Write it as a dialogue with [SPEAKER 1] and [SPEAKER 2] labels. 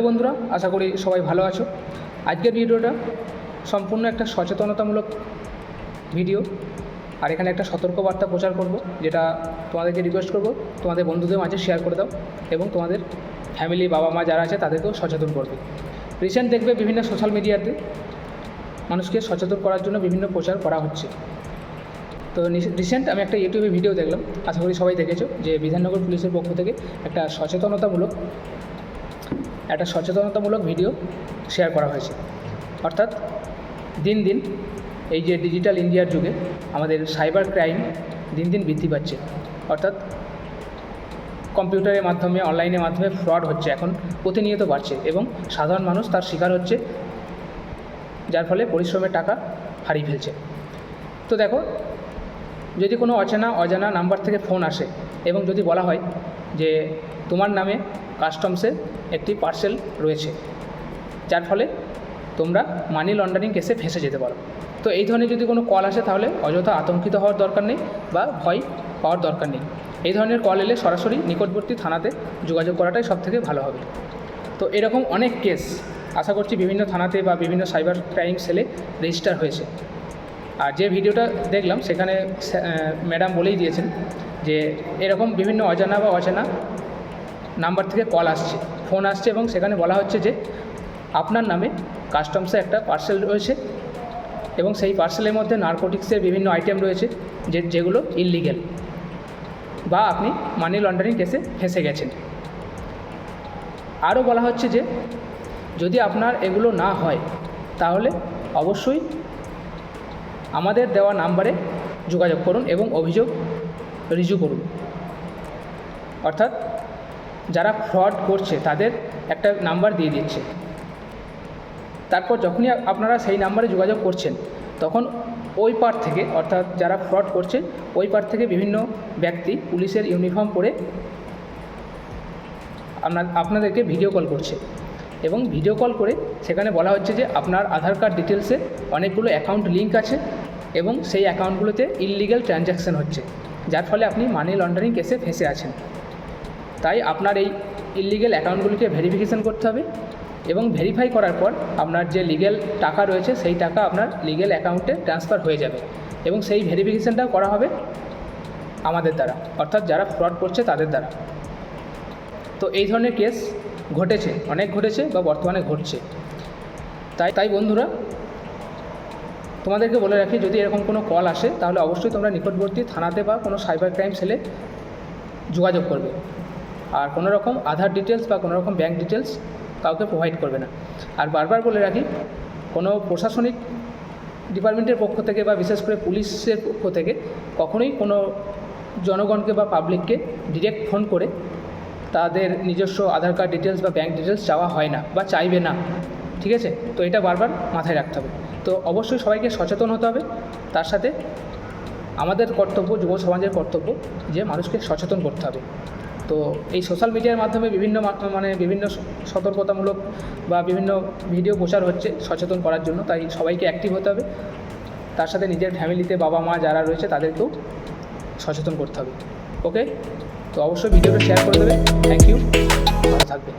[SPEAKER 1] Hello বন্ধুরা, আশা করি সবাই ভালো আছো। আজকের ভিডিওটা সম্পূর্ণ একটা সচেতনতামূলক ভিডিও। আর এখানে একটা সতর্কবার্তা প্রচার করব, যেটা তোমাদেরকে রিকোয়েস্ট করব, তোমাদের বন্ধুদের মাঝে শেয়ার করে দাও এবং তোমাদের ফ্যামিলি বাবা মা যারা আছে, তাদেরকেও সচেতন করবে। রিসেন্ট দেখবে বিভিন্ন সোশ্যাল মিডিয়াতে মানুষকে সচেতন করার জন্য বিভিন্ন প্রচার করা হচ্ছে। তো রিসেন্ট আমি একটা ইউটিউবে ভিডিও দেখলাম, আশা করি সবাই দেখেছ, যে বিধাননগর পুলিশের পক্ষ থেকে একটা সচেতনতামূলক একটা সচেতনতামূলক ভিডিও শেয়ার করা হয়েছে। অর্থাৎ দিন দিন এই যে ডিজিটাল ইন্ডিয়ার যুগে আমাদের সাইবার ক্রাইম দিন দিন বৃদ্ধি পাচ্ছে। অর্থাৎ কম্পিউটারের মাধ্যমে, অনলাইনের মাধ্যমে ফ্রড হচ্ছে, এখন প্রতিনিয়ত বাড়ছে এবং সাধারণ মানুষ তার শিকার হচ্ছে, যার ফলে পরিশ্রমের টাকা হারিয়ে ফেলছে। তো দেখো, যদি কোনো অচেনা, অজানা নাম্বার থেকে ফোন আসে এবং যদি বলা হয় যে তোমার নামে কাস্টমসে একটি পার্সেল রয়েছে, যার ফলে তোমরা মানি লন্ডারিং কেসে ফেসে যেতে পারো। তো এই ধরনের যদি কোনো কল আসে তাহলে অযথা আতঙ্কিত হওয়ার দরকার নেই বা ভয় পাওয়ার দরকার নেই। এই ধরনের কল এলে সরাসরি নিকটবর্তী থানাতে যোগাযোগ করাটাই সবথেকে ভালো হবে। তো এরকম অনেক কেস আশা করছি বিভিন্ন থানাতে বা বিভিন্ন সাইবার ক্রাইম সেলে রেজিস্টার হয়েছে। আর যে ভিডিওটা দেখলাম, সেখানে ম্যাডাম বলেই দিয়েছেন যে এরকম বিভিন্ন অজানা বা অচেনা নাম্বার থেকে কল আসছে। ফোন আসছে এবং সেখানে বলা হচ্ছে যে আপনার নামে কাস্টমসে একটা পার্সেল রয়েছে এবং সেই পার্সেলের মধ্যে নার্কোটিক্সের বিভিন্ন আইটেম রয়েছে যে, যেগুলো ইললিগেল বা আপনি মানি লন্ডারিং কেসে ফেঁসে গেছেন। আরও বলা হচ্ছে যে যদি আপনার এগুলো না হয়, তাহলে অবশ্যই আমাদের দেওয়া নাম্বারে যোগাযোগ করুন এবং অভিযোগ রিজু করুন। অর্থাৎ যারা ফ্রড করছে, তাদের একটা নাম্বার দিয়ে দিচ্ছে। তারপর যখনই আপনারা সেই নাম্বারে যোগাযোগ করছেন, তখন ওই পার থেকে, অর্থাৎ যারা ফ্রড করছে, ওই পার থেকে বিভিন্ন ব্যক্তি পুলিশের ইউনিফর্ম পরে আপনার, আপনাদেরকে ভিডিও কল করছে। এবং ভিডিও কল করে সেখানে বলা হচ্ছে যে, আপনার আধার কার্ড ডিটেলসে অনেকগুলো অ্যাকাউন্ট লিঙ্ক আছে এবং সেই অ্যাকাউন্টগুলোতে ইললিগাল ট্রানজ্যাকশান হচ্ছে, যার ফলে আপনি মানি লন্ডারিং কেসে ফেঁসে আছেন। তাই আপনার এই ইললিগ্যাল অ্যাকাউন্টগুলিকে ভেরিফিকেশান করতে হবে এবং ভেরিফাই করার পর আপনার যে লিগ্যাল টাকা রয়েছে সেই টাকা আপনার লিগ্যাল অ্যাকাউন্টে ট্রান্সফার হয়ে যাবে এবং সেই ভেরিফিকেশানটাও করা হবে আমাদের দ্বারা, অর্থাৎ যারা ফ্রড করছে তাদের দ্বারা। তো এই ধরনের কেস ঘটেছে, অনেক ঘটেছে বা বর্তমানে ঘটছে। তাই তাই বন্ধুরা, তোমাদেরকে বলে রাখি, যদি এরকম কোনো কল আসে, তাহলে অবশ্যই তোমরা নিকটবর্তী থানাতে বা কোনো সাইবার ক্রাইম সেলে যোগাযোগ করবে। আর কোনো রকম আধার ডিটেলস বা কোনো রকম ব্যাঙ্ক ডিটেলস কাউকে প্রোভাইড করবে না। আর বারবার বলে রাখি, কোনো প্রশাসনিক ডিপার্টমেন্টের পক্ষ থেকে বা বিশেষ করে পুলিশের পক্ষ থেকে কখনোই কোনো জনগণকে বা পাবলিককে ডিরেক্ট ফোন করে তাদের নিজস্ব আধার কার্ড ডিটেলস বা ব্যাঙ্ক ডিটেলস চাওয়া হয় না বা চাইবে না। ঠিক আছে? তো এটা বারবার মাথায় রাখতে হবে। তো অবশ্যই সবাইকে সচেতন হতে হবে। তার সাথে আমাদের কর্তব্য, যুব সমাজের কর্তব্য যে মানুষকে সচেতন করতে হবে। তো এই সোশ্যাল মিডিয়ার মাধ্যমে বিভিন্ন মানে বিভিন্ন সতর্কতামূলক বা বিভিন্ন ভিডিও প্রচার হচ্ছে সচেতন করার জন্য, তাই সবাইকে অ্যাক্টিভ হতে হবে। তার সাথে নিজের ফ্যামিলিতে বাবা মা যারা রয়েছে তাদেরকেও সচেতন করতে হবে। ওকে তো অবশ্যই ভিডিওটা শেয়ার করে দেবে। থ্যাংক ইউ ভালো থাকবে